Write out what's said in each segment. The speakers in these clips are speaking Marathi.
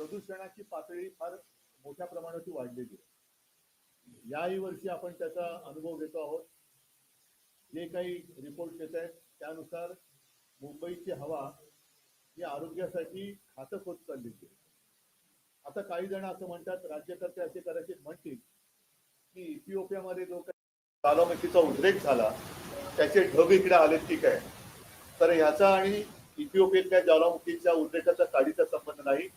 प्रदूषणाची पातळी फार मोठ्या प्रमाणात वाढलेली आहे. याही वर्षी आपण त्याचा अनुभव घेतो आहोत. जे काही रिपोर्ट येत आहेत त्यानुसार मुंबईची हवा ही आरोग्यासाठी घातक होत चाललेली आहे. आता काही जण असं म्हणतात राज्यकर्ते असे करायचे म्हणतील की इथिओपियामध्ये जो काही ज्वालामुखीचा उद्रेक झाला त्याचे ढग इकडे आले ठीक आहे. तर ह्याचा आणि इथिओपियातल्या ज्वालामुखीच्या उद्रेकाचा काडीचा संबंध नाही.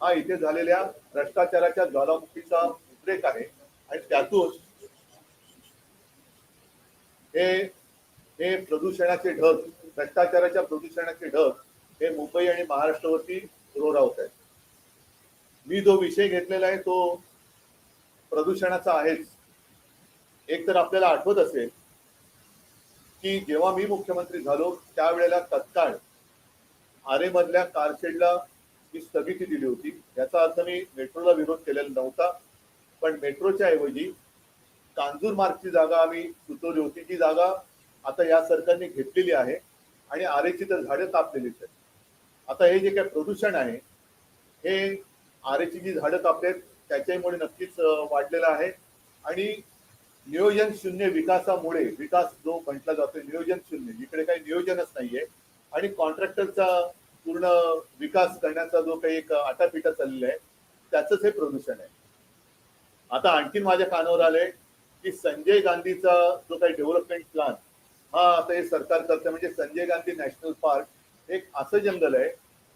हा इथे झालेल्या भ्रष्टाचाराच्या ज्वालामुखीचा उद्रेक आहे. आणि त्यातून हे हे प्रदूषणाचे ढग भ्रष्टाचाराच्या प्रदूषणाचे ढग हे मुंबई आणि महाराष्ट्रावरती रोरावत आहेत. मी जो विषय घेतलेला आहे तो प्रदूषणाचा आहेच. एक तर आपल्याला आठवत असेल की जेव्हा मी मुख्यमंत्री झालो त्यावेळेला तत्काळ आरे मधल्या कारशेडला ही स्थगिती दिली होती याचा अर्थ मी मेट्रोला विरोध केलेला नव्हता पण मेट्रोच्या ऐवजी कांजूर मार्गची जागा आम्ही सुचवली होती. ती जागा आता या सरकारने घेतलेली आहे आणि आरेची तर झाडं कापलेलीच आहेत. आता हे जे काही प्रदूषण आहे हे आरेची जी झाडं कापलेत त्याच्यामुळे नक्कीच वाढलेलं आहे. आणि नियोजन शून्य विकासामुळे विकास जो म्हटला जातो नियोजन शून्य इकडे काही नियोजनच नाहीये. आणि कॉन्ट्रॅक्टरचा पूर्ण विकास करण्याचा जो काही एक आटापिटा चाललेला आहे त्याचंच हे प्रदूषण आहे. आता आणखीन माझ्या कानावर आले की संजय गांधीचा जो काही डेव्हलपमेंट प्लान हा आता हे सरकार करतं म्हणजे संजय गांधी नॅशनल पार्क एक असं जंगल आहे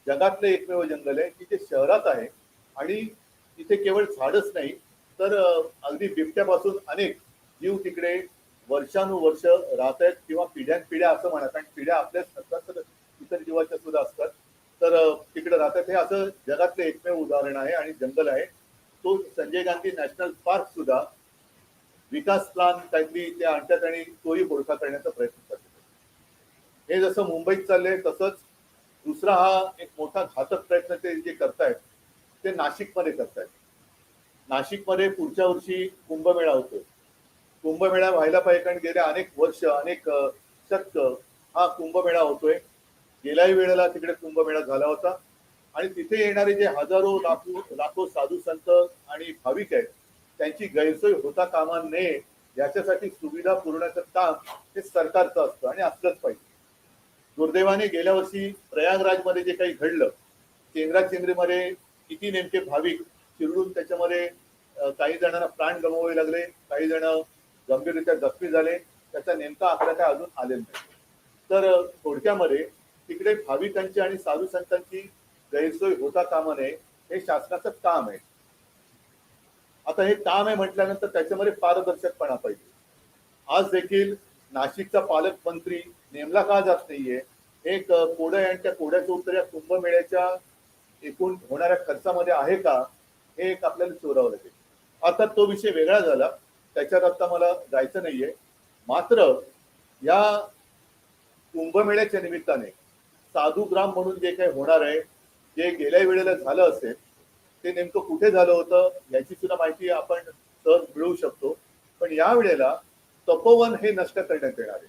जगातलं एकमेव जंगल आहे की ते शहरात आहे आणि तिथे केवळ झाडच नाही तर अगदी बिबट्यापासून अनेक जीव तिकडे वर्षानुवर्ष राहत आहेत किंवा पिढ्यान पिढ्या असं म्हणा कारण पिढ्या आपल्याच असतात तर इतर जीवाच्या सुद्धा असतात. तर तिकडे राहतात. हे असं जगातलं एकमेव उदाहरण आहे आणि जंगल आहे. तो संजय गांधी नॅशनल पार्क सुद्धा विकास प्लान काहीतरी त्या आणतात आणि तोही बोडका करण्याचा प्रयत्न करतात. हे जसं मुंबईत चाललंय तसंच दुसरा हा एक मोठा घातक प्रयत्न ते जे करतायत ते नाशिकमध्ये करतायत. नाशिकमध्ये पुढच्या वर्षी कुंभमेळा होतोय. कुंभमेळा व्हायला पाहिजे कारण गेल्या अनेक वर्ष अनेक शतक हा कुंभमेळा होतोय. गेल्याही वेळेला तिकडे कुंभमेळा झाला होता. आणि तिथे येणारे जे हजारो लाखो लाखो साधू संत आणि भाविक आहेत त्यांची गैरसोय होता कामा नये याच्यासाठी सुविधा पुरवण्याचं काम हे सरकारचं असतं आणि असलंच पाहिजे. दुर्दैवाने गेल्या वर्षी प्रयागराजमध्ये जे काही घडलं चेंगराचेंगरीमध्ये किती नेमके भाविक चिरडून त्याच्यामध्ये काही जणांना प्राण गमवावे लागले काही जण गंभीररित्या जखमी झाले त्याचा नेमका आकडा काय अजून आलेला नाही. तर थोडक्यामध्ये तिकडे भाविकांची आणि साधू संतांची गैरसोय होता कामा नये हे शासनाचं काम आहे. आता हे काम आहे म्हटल्यानंतर त्याच्यामध्ये पारदर्शकपणा पाहिजे. आज देखील नाशिकचा पालकमंत्री नेमला का जात नाहीये एक अ, यांच्या आणि कोड्याचं उत्तर या कुंभमेळ्याच्या एकूण होणाऱ्या खर्चामध्ये आहे का हे एक आपल्याला चोरावं लागेल. आता तो विषय वेगळा झाला त्याच्यात आता मला जायचं नाहीये. मात्र या कुंभमेळ्याच्या निमित्ताने साधुग्राम म्हणून जे काही होणार आहे जे गेल्या वेळेला झालं असेल ते नेमकं कुठे झालं होतं याची सुद्धा माहिती आपण सहज मिळवू शकतो. पण या वेळेला तपोवन हे नष्ट करण्यात येणार आहे.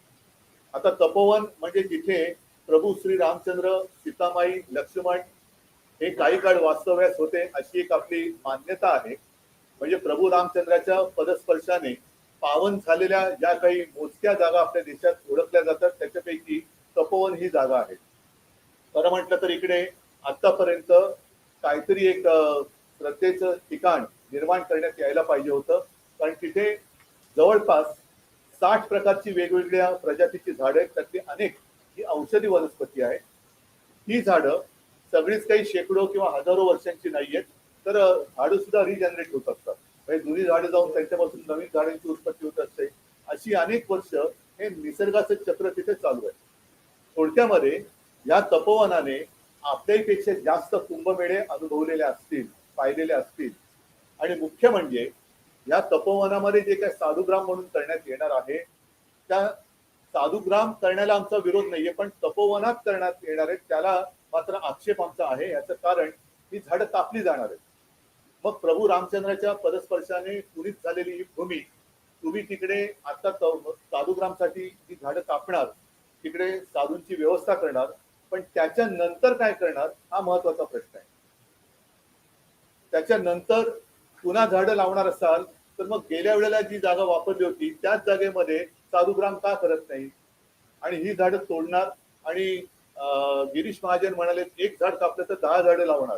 आता तपोवन म्हणजे जिथे प्रभू श्री रामचंद्र सीतामाई लक्ष्मण हे काही काळ वास्तव्यास होते अशी एक आपली मान्यता आहे. म्हणजे प्रभू रामचंद्राच्या पदस्पर्शाने पावन झालेल्या ज्या काही मोजक्या जागा आपल्या देशात ओळखल्या जातात त्याच्यापैकी तपोवन ही जागा आहे. खरं म्हटलं तर इकडे आतापर्यंत काहीतरी एक श्रद्धेचं ठिकाण निर्माण करण्यात यायला पाहिजे होतं. कारण तिथे जवळपास साठ प्रकारची वेगवेगळ्या प्रजातीची झाडं आहेत. त्यातली अनेक ही औषधी वनस्पती आहे ही झाडं सगळीच काही शेकडो किंवा हजारो वर्षांची नाही आहेत. तर झाडं सुद्धा रिजनरेट होत असतात. म्हणजे जुनी झाडं जाऊन त्यांच्यापासून नवीन झाडांची उत्पत्ती होत असते. अशी अनेक वर्ष हे निसर्गाचं चक्र तिथे चालू आहे. थोडक्यामध्ये या तपोवनाने आपल्यापेक्षा जास्त कुंभमेळे अनुभवलेले असतील पाहिलेले असतील. आणि मुख्य म्हणजे या तपोवनामध्ये जे काही साधुग्राम म्हणून करण्यात येणार आहे त्या साधुग्राम करण्याला आमचा विरोध नाहीये पण तपोवनात करण्यात येणार आहे त्याला मात्र आक्षेप आमचा आहे. याचं कारण ही झाडं कापली जाणार आहेत. मग प्रभू रामचंद्राच्या पदस्पर्शाने पुरीत झालेली ही भूमी तुम्ही तिकडे आता साधुग्रामसाठी जी झाडं कापणार तिकडे साधूंची व्यवस्था करणार पण त्याच्या नंतर काय करणार हा महत्त्वाचा प्रश्न आहे. त्याच्यानंतर पुन्हा झाडं लावणार असाल तर मग गेल्या वेळेला जी जागा वापरली होती त्याच जागेमध्ये साधुग्राम का करत नाही आणि ही झाडं तोडणार आणि गिरीश महाजन म्हणाले एक झाड कापलं तर दहा झाडं लावणार.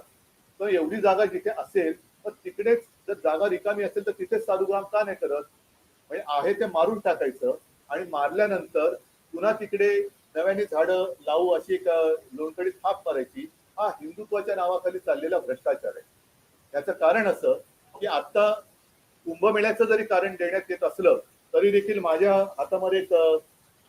तर एवढी जागा जिथे असेल तर तिकडेच जर जागा रिकामी असेल तर तिथेच साधुग्राम का नाही करत? म्हणजे आहे ते मारून टाकायचं आणि मारल्यानंतर पुन्हा तिकडे नव्याने झाडं लावू अशी एक लोणकडी थाप मारायची हा हिंदुत्वाच्या नावाखाली चाललेला भ्रष्टाचार आहे. याचं कारण असं की आता कुंभमेळ्याचं जरी कारण देण्यात येत असलं तरी देखील माझ्या हातामध्ये एक अं,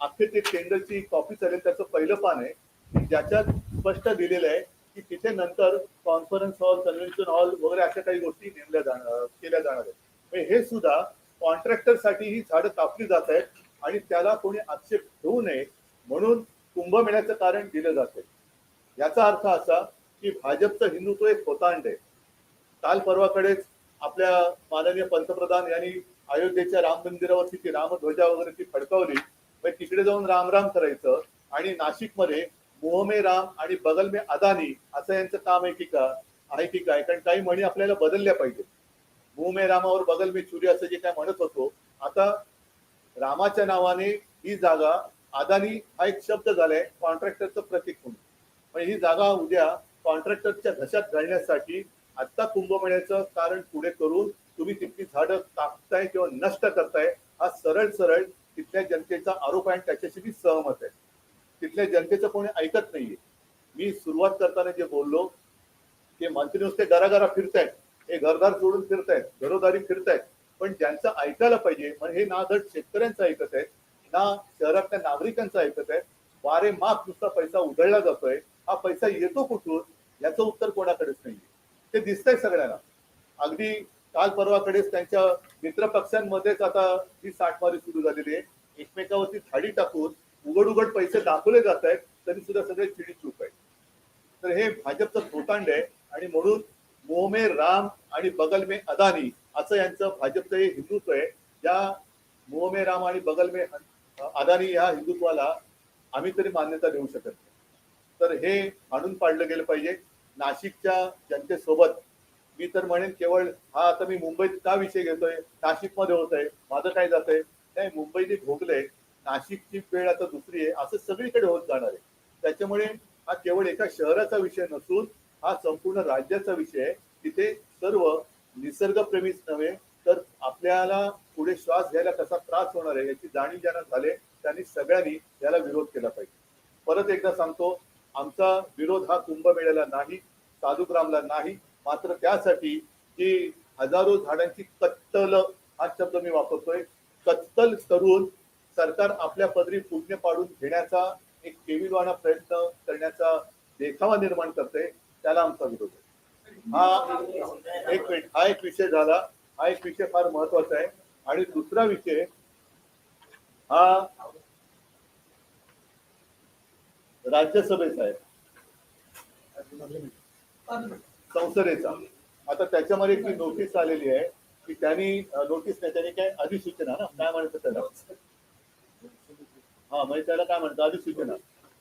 अख्खे ते टेंडरची कॉपी चालेल त्याचं पहिलं पान आहे. ज्याच्यात स्पष्ट दिलेलं आहे की तिथे नंतर कॉन्फरन्स हॉल कन्व्हेन्शन हॉल वगैरे अशा काही गोष्टी नेमल्या जाणार केल्या जाणार आहेत. हे सुद्धा कॉन्ट्रॅक्टरसाठी ही झाडं कापली जात आहेत आणि त्याला कोणी आक्षेप घेऊ नये म्हणून कुंभमेळ्याचं कारण दिलं जाते. याचा अर्थ असा की भाजपचं हिंदुत्व एक होतांड. आहे काल परवाकडेच आपल्या माननीय पंतप्रधान यांनी अयोध्येच्या राम मंदिरावरती ती रामध्वजा वगैरे ती फडकावली. मग तिकडे जाऊन राम राम करायचं आणि नाशिकमध्ये मोहमे राम आणि बगल में अदानी असं यांचं काम आहे की का? आहे की काय? कारण काही म्हणी आपल्याला बदलल्या पाहिजे मोहमे रामावर बगल मे चुरी असं जे काय म्हणत होतो आता रामाच्या नावाने ही जागा अदानी हा एक शब्द झालाय कॉन्ट्रॅक्टरचं प्रतीक म्हणून. पण ही जागा उद्या कॉन्ट्रॅक्टरच्या घशात घालण्यासाठी आत्ता कुंभमेळ्याचं कारण पुढे करून तुम्ही तिथली झाडं कापताय किंवा नष्ट करताय हा सरळ सरळ तिथल्या जनतेचा आरोप आहे आणि त्याच्याशी मी सहमत आहे. तिथल्या जनतेचं कोणी ऐकत नाहीये. मी सुरुवात करताना जे बोललो ते मंत्री नुसते घराघरा फिरतायत हे घरदार सोडून फिरतायत घरोदारी फिरतायत पण ज्यांचं ऐकायला पाहिजे म्हणजे हे ना धड शेतकऱ्यांचं ऐकत आहेत ना शहरातल्या नागरिकांचं ऐकत आहे. वारे नुसता पैसा उधळला जातोय. हा पैसा येतो कुठून? याचं उत्तर कोणाकडेच नाहीये. ते दिसतंय सगळ्यांना. अगदी काल परवाकडेच त्यांच्या मित्रपक्षांमध्येच आता ही साठमारी सुरू झालेली आहे. एकमेकावरती थाडी टाकून उघड उघड पैसे दाखवले जात आहेत तरी सुद्धा सगळे चिडी चूप आहेत. तर हे भाजपचं थोतांड आहे आणि म्हणून मोहमे राम आणि बगल मे अदानी असं यांचं भाजपचं हे हिंदुत्व आहे. ज्या मोहमे राम आणि बगल मे अदानी या हिंदुत्वाला आम्ही तरी मान्यता देऊ शकत नाही. तर हे आणून पाडलं गेलं पाहिजे. नाशिकच्या जनतेसोबत मी तर म्हणेन केवळ हा आता मी मुंबईत का विषय घेतोय. नाशिकमध्ये होत आहे माझं काय जात आहे नाही मुंबईने भोगलंय. नाशिकची वेळ आता दुसरी आहे. असं सगळीकडे होत जाणार आहे. त्याच्यामुळे हा केवळ एका शहराचा विषय नसून हा संपूर्ण राज्याचा विषय आहे. तिथे सर्व निसर्गप्रेमीच नव्हे आपल्याला पुढे श्वास घ्यायला कसा त्रास होणार आहे याची जाणीव ज्यांना झाले त्यांनी सगळ्यांनी याला विरोध केला पाहिजे. परत एकदा सांगतो आमचा विरोध हा कुंभमेळ्याला नाही साधुग्रामला नाही मात्र त्यासाठी की हजारो झाडांची कत्तल हा शब्द मी वापरतोय कत्तल करून सरकार आपल्या पदरी पुण्य पाडून घेण्याचा एक केविलवाना प्रयत्न करण्याचा देखावा निर्माण करते त्याला आमचा विरोध आहे. हा एक मिनिट हा एक विषय झाला. हा एक विषय फार महत्त्वाचा आहे. आणि दुसरा विषय हा राज्यसभेचा आहे. संसदेचा. आता त्याच्यामध्ये एक नोटीस आलेली आहे की त्यांनी नोटीस नाही त्यांनी काय अधिसूचना ना? काय म्हणतात त्याला? हा म्हणजे त्याला काय म्हणतात? अधिसूचना.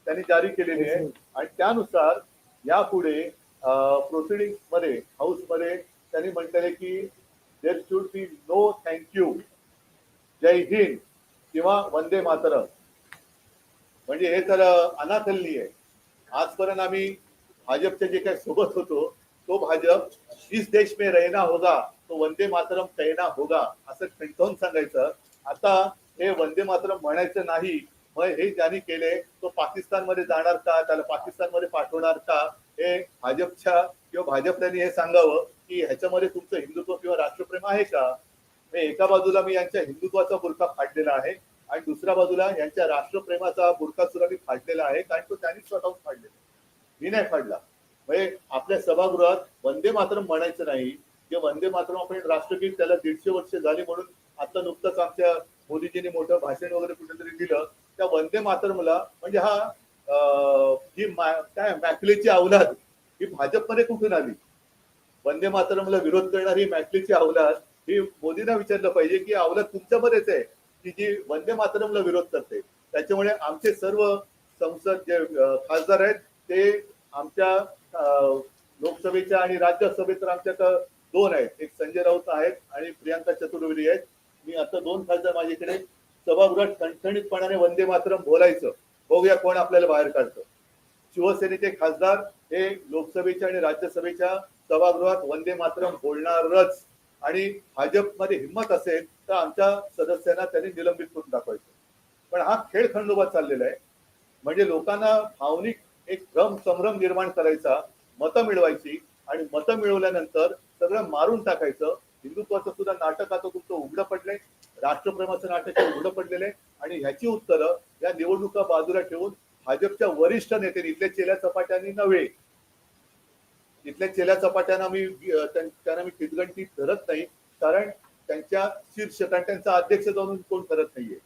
त्यांनी जारी केलेली आहे. आणि त्यानुसार यापुढे प्रोसिडिंगमध्ये हाऊसमध्ये त्यांनी म्हटलेले की there should be no thank you जय हिंद किंवा वंदे मातरम. म्हणजे हे तर अनाथल्ली आहे. आजपर्यंत आम्ही भाजपच्या जे काही सोबत होतो तो भाजप इस देश में रहना होगा तो वंदे मातरम कहना होगा असं ठणठवून सांगायचं. आता हे वंदे मातरम म्हणायचं नाही मग हे ज्यांनी केले तो पाकिस्तानमध्ये जाणार का त्याला पाकिस्तानमध्ये पाठवणार का हे भाजपच्या किंवा भाजपल्याने हे सांगावं. की ह्याच्यामध्ये तुमचं हिंदुत्व किंवा राष्ट्रप्रेम आहे का? एका बाजूला मी यांच्या हिंदुत्वाचा बुरखा फाडलेला आहे आणि दुसऱ्या बाजूला यांच्या राष्ट्रप्रेमाचा बुरखा सुद्धा मी फाडलेला आहे कारण तो त्यांनी स्वतःहून फाडलेला मी नाही फाडला. म्हणजे आपल्या सभागृहात वंदे मातरम म्हणायचं नाही. किंवा वंदे मातरम आपण राष्ट्रगीत त्याला दीडशे वर्ष झाली म्हणून आता नुकतंच आमच्या मोदीजींनी मोठं भाषण वगैरे कुठेतरी दिलं. त्या वंदे मातरमला म्हणजे हा जी ही काय मॅकलेची अवलाद ही भाजपमध्ये कुठून आली? वंदे मातरमला विरोध करणारी मॅटलीची अवलाद ही मोदींना विचारलं पाहिजे की अवलाद तुमच्यामध्येच आहे की जी वंदे मातरमला विरोध करते. त्याच्यामुळे आमचे सर्व संसद जे खासदार आहेत ते आमच्या अं, लोकसभेच्या आणि राज्यसभेत तर आमच्यात दोन आहेत. एक संजय राऊत आहेत आणि प्रियांका चतुर्वेदी आहेत. मी आता दोन खासदार माझ्याकडे. सभागृहात ठणठणीतपणाने वंदे मातरम बोलायचं. बघूया कोण आपल्याला बाहेर काढतं. शिवसेनेचे खासदार हे लोकसभेच्या आणि राज्यसभेच्या सभागृहात वंदे मातरम बोलणारच. आणि भाजपमध्ये हिंमत असेल तर आमच्या सदस्यांना त्यांनी निलंबित करून दाखवायचं. पण हा खेळ खंडोबा चाललेला आहे. म्हणजे लोकांना भावनिक एक भ्रम संभ्रम निर्माण करायचा मतं मिळवायची आणि मतं मिळवल्यानंतर सगळं मारून टाकायचं. हिंदुत्वाचं सुद्धा नाटक आता तुमचं उघडं पडलंय. राष्ट्रप्रेमाचं नाटक उघडं पडलेलं आहे. आणि ह्याची उत्तरं या निवडणुका बाजूला ठेवून भाजपच्या वरिष्ठ नेते इथल्या चेल्या चपाट्यांनी नव्हे. इथल्या चेल्या चपाट्यांना मी त्यांना मी कितगंटी धरत नाही. कारण त्यांच्या शीर्ष कारण त्यांचा अध्यक्ष जाऊन कोण करत नाहीये.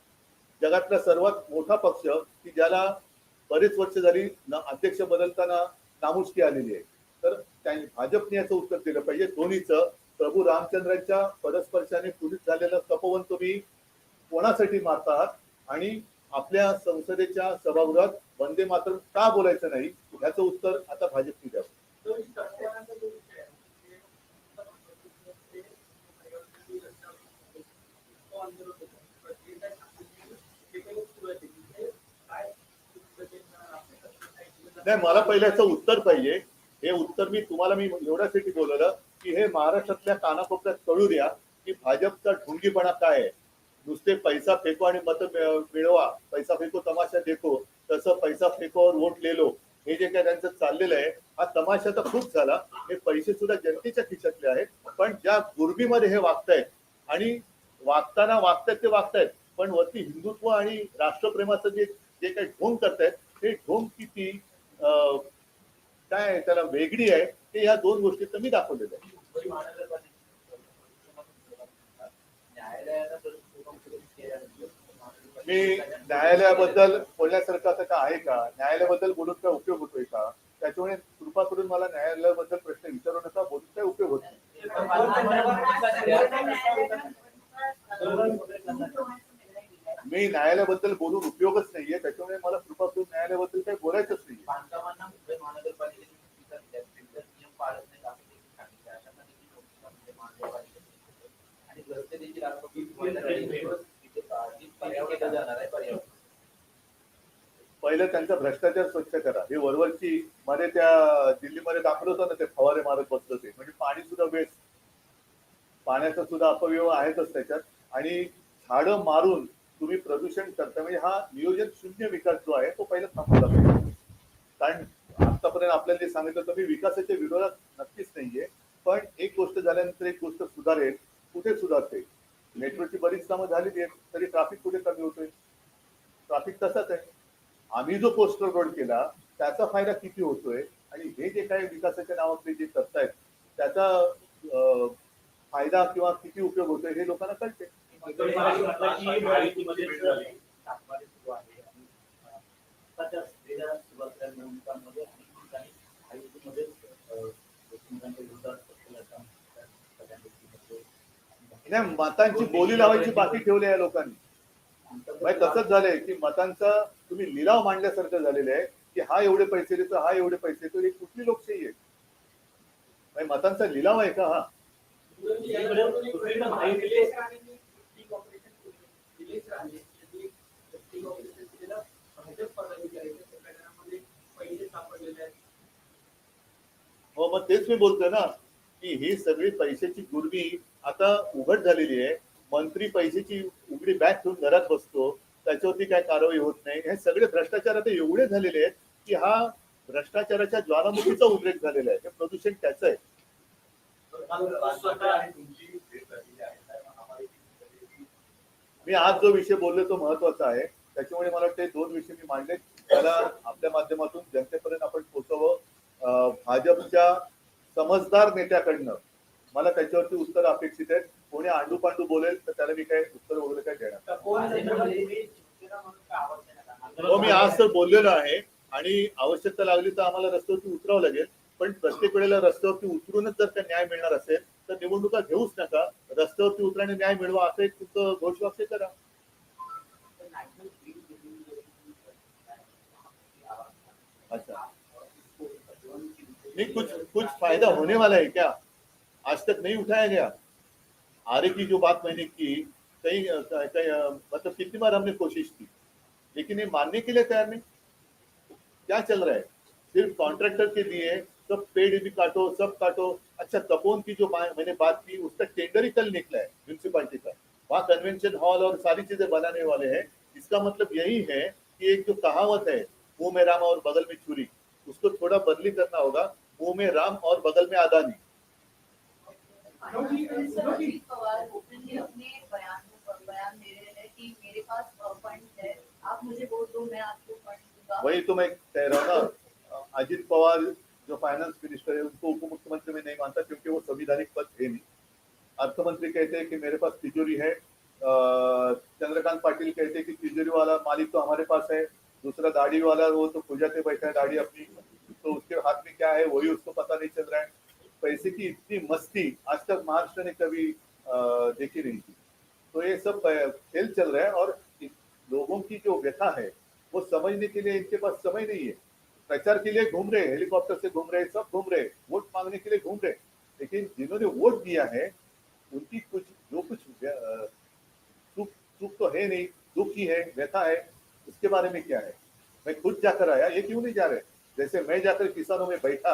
जगातला सर्वात मोठा पक्ष की ज्याला बरेच वर्ष झाली अध्यक्ष बदलताना नामुष्की आलेली आहे. तर त्यांनी भाजपने याचं उत्तर दिलं पाहिजे. दोन्हीचं प्रभू रामचंद्रांच्या परस्पर्शाने पुढील झालेला तपोवन तुम्ही कोणासाठी मारता आहात आणि आपल्या संसदेच्या सभागृहात वंदे मात्र का बोलायचं नाही? याचं उत्तर आता भाजपने द्यावं. नाही मला पहिल्याचं उत्तर पाहिजे. हे उत्तर मी तुम्हाला मी एवढ्यासाठी बोलवलं की हे महाराष्ट्रातल्या कानाकोपऱ्यात कळू द्या की भाजपचा ढोंगीपणा काय आहे. नुसते पैसा फेको आणि मत मिळवा पैसा फेको तमाशा देखो तसं पैसा फेकोवर वोट लेलो हे जे काय त्यांचं चाललेलं आहे हा तमाशा तर खूप झाला. हे पैसे सुद्धा जनतेच्या खिशातले आहेत पण ज्या गुरबीमध्ये हे वागतायत आणि वागताना वागतायत ते वागतायत पण वरती हिंदुत्व आणि राष्ट्रप्रेमाचं जे जे काही ढोंग करतायत हे ढोंग किती अं, काय त्याला वेगळी आहे ते या दोन गोष्टी तर मी दाखवलेल्या आहे मी न्यायालयाबद्दल बोलण्यासारखं असं का आहे का? न्यायालयाबद्दल बोलून काय उपयोग होतोय का? त्याच्यामुळे कृपा करून मला न्यायालयाबद्दल प्रश्न विचारू नका बोलून काय उपयोग होत नाही. मी न्यायालयाबद्दल बोलून उपयोगच नाहीये त्याच्यामुळे मला कृपा करून न्यायालयाबद्दल काही बोलायचंच पाळत नाहीत पहिलं त्यांचा भ्रष्टाचार स्वच्छ करा. हे वरवरची मध्ये त्या दिल्लीमध्ये दाखवलं होतं ना ते फवारे मारत बसलं ते म्हणजे पाणी सुद्धा वेस्ट पाण्याचा सुद्धा अपव्यय आहेतच त्याच्यात. आणि झाडं मारून तुम्ही प्रदूषण करता म्हणजे हा नियोजन शून्य विकास जो आहे तो पहिला थांबवला पाहिजे. कारण आतापर्यंत आपल्याला जे सांगितलं तर मी विकासाच्या विरोधात नक्कीच नाहीये. पण एक गोष्ट झाल्यानंतर एक गोष्ट सुधारेल कुठे सुधारते? मेट्रोची बरीच कामं झालेली आहेत तरी ट्राफिक कुठे कमी होतोय? ट्राफिक तसाच आहे. आम्ही जो पोस्टर रोड केला त्याचा फायदा किती होतोय? आणि हे जे काही विकासाच्या नावाखाली जे करतायत त्याचा फायदा किंवा किती उपयोग होतोय हे लोकांना कळते नाही मतांची बोली लावायची बाकी ठेवली आहे लोकांनी. म्हणजे तसंच झालंय की मतांचा तुम्ही लिलाव मांडल्यासारखं झालेलं आहे की हा एवढे पैसे देतो हा एवढे पैसे देतो ही कुठली लोकशाही आहे? म्हणजे मतांचा लिलाव आहे का हा? हो मग तेच मी बोलतोय ना की ही सगळी पैशाची गुरबी आता उघड झालेली आहे. मंत्री पैशाची उघडी बॅग ठेवून घरात बसतो. त्याच्यावरती काय कारवाई होत नाही. हे सगळे भ्रष्टाचार आता एवढे झालेले आहेत की हा भ्रष्टाचाराच्या ज्वालामुखीचा उद्रेक झालेला आहे. हे प्रदूषण त्याचं आहे. मी आज जो विषय बोललो तो महत्त्वाचा आहे. त्याच्यामुळे मला वाटते दोन विषय मी मांडले त्याला आपल्या माध्यमातून जनतेपर्यंत आपण पोहोचवं. भाजपच्या समजदार नेत्याकडनं मला त्याच्यावरती उत्तर अपेक्षित आहे कोणी आंडू पांडू बोलेल तर त्याला मी काय उत्तर वगैरे काय देणार हो मी आज तर बोललेलो आहे आणि आवश्यकता लागली तर आम्हाला रस्त्यावरती उतरावं लागेल. पण प्रत्येक वेळेला रस्त्यावरती उतरूनच जर का न्याय मिळणार असेल तर निवडणुका घेऊच नका. रस्त्यावरती उतराने न्याय मिळवा असं एक तुमचं घोषवाक्य करा. अच्छा. नहीं कुछ कुछ फायदा होने वाला है क्या? आज तक नहीं उठाया गया। आरे की जो बात मैंने की, कई कई मतलब कितनी बार हमने कोशिश की, लेकिन ये मानने के लिए तैयार नहीं। क्या चल रहा है? सिर्फ़ कॉन्ट्रैक्टर के लिए, सब पेड़ भी काटो, सब काटो। अच्छा तपोन की जो मैंने बात की, उसका टेंडर ही कल निकला है म्यूनसिपालिटी का। वहाँ कन्वेंशन हॉल और सारी चीज़ें बनाने वाले हैं। इसका मतलब यही है कि एक जो कहावत है, मुँह में राम और बगल में छुरी, उसको थोड़ा बदली करना होगा, मुँह में राम और बगल में अदानी। पवार ओपनली अपने बयान में बयान दे रहे हैं कि मेरे पास फंड है। आप मुझे वोट दो मैं आपको फंड दूँगा। वही तो मैं कह रहा हूँ ना अजित पवार जो फाइनेंस मिनिस्टर है उनको उप मुख्यमंत्री में नहीं मानता क्योंकि वो संविधानिक पद है नहीं। अर्थमंत्री कहते हैं कि मेरे पास तिजोरी है चंद्रकांत पाटिल कहते हैं कि तिजोरी वाला मालिक तो हमारे पास है दूसरा दाढ़ी वाला वो तो पूजा पे बैठा है दाढ़ी अपनी। तो उसके हाथ में क्या है वही उसको पता नहीं चल रहा है। पैसे की इतनी मस्ती आज तक महाराष्ट्र ने कभी देखी नहीं थी। तो ये सब खेल चल रहा है और लोगों की जो व्यथा है, वो समझने के लिए इनके पास समय नहीं है। प्रचार के लिए घूम रहे, हेलीकॉप्टर से घूम रहे, सब घूम रहे, वोट मांगने के लिए घूम रहे। लेकिन जिन्होंने वोट दिया है, उनकी कुछ, जो कुछ सुख सुख तो है नहीं, दुख ही है, व्यथा है, उसके बारे में क्या है? मैं खुद जाकर आया, ये क्यों नहीं जा रहे? जैसे मैं जाकर किसानों में बैठा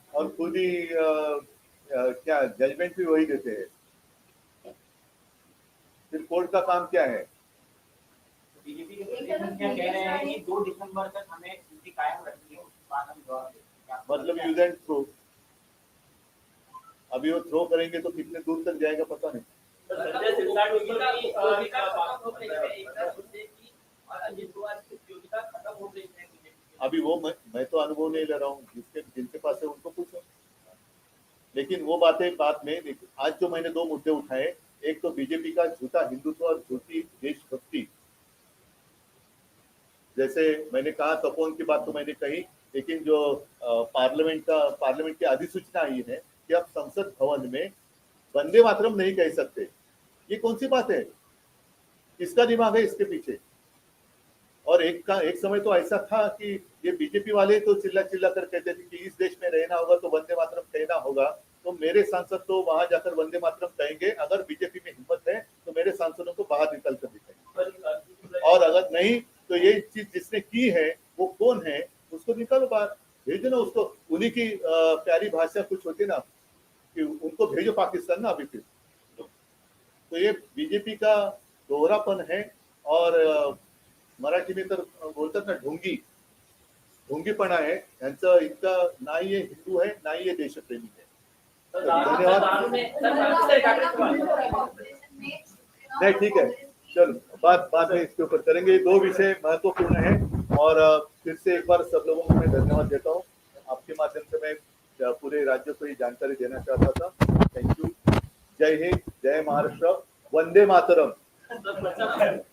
और खुद ही क्या जजमेंट भी वही देते हैं। फिर कोर्ट का काम क्या है? बीजेपी क्या कह रहे हैं कि दो दिसंबर तक हमें ड्यूटी कायम रखनी है उसके बाद हम जवाब मतलब यूज़ एंड थ्रो अभी वो थ्रो करेंगे तो कितने दूर तक जाएगा पता नहीं। अ, विकास खत्म हो रही है। अभी वो मैं, मैं तो अनुभव नहीं ले रहा हूँ जिसके जिनके पास है उनको पूछो। लेकिन वो बातें बात में आज जो मैंने दो मुद्दे उठाए एक तो बीजेपी का झूठा हिंदुत्व और झूठी देशभक्ति। जैसे मैंने कहा तपोन की बात तो मैंने कही लेकिन जो पार्लियामेंट का पार्लियामेंट की अधिसूचना आई है कि आप संसद भवन में वंदे मातरम नहीं कह सकते। ये कौन सी बात है? किसका दिमाग है इसके पीछे? और एक का, एक समय तो ऐसा था कि ये बीजेपी वाले तो चिल्ला चिल्ला कर कहते थे कि इस देश में रहना होगा तो वंदे मातरम कहना होगा। तो मेरे सांसद तो वहाँ जाकर वंदे मातरम कहेंगे, अगर बीजेपी में हिम्मत है तो मेरे सांसदों को बाहर निकल कर दिखाएँगे और अगर नहीं तो ये चीज़ जिसने की है, वो कौन है, उसको निकालो बाहर। भेजो ना उसको। उन्हीं की प्यारी भाषा कुछ होती ना, कि उनको भेजो पाकिस्तान ना अभी फिर। तो ये बीजेपी का दोहरापन है और मराठी में तर बोलतात ना ढोंगी. ढोंगीपणा आहे. यांचं इतकं नाही हे हिंदू आहे नाही हे देशप्रेमी आहे। नहीं ठीक है चलो बात बात में इसके ऊपर. करेंगे दो विषय महत्वपूर्ण है और फिर से एक बार सब लोगों को मैं धन्यवाद देता हूँ। आपके माध्यम से मैं पूरे राज्य को ये जानकारी देना चाहता था। थैंक यू जय हिंद जय महाराष्ट्र। वंदे मातरम।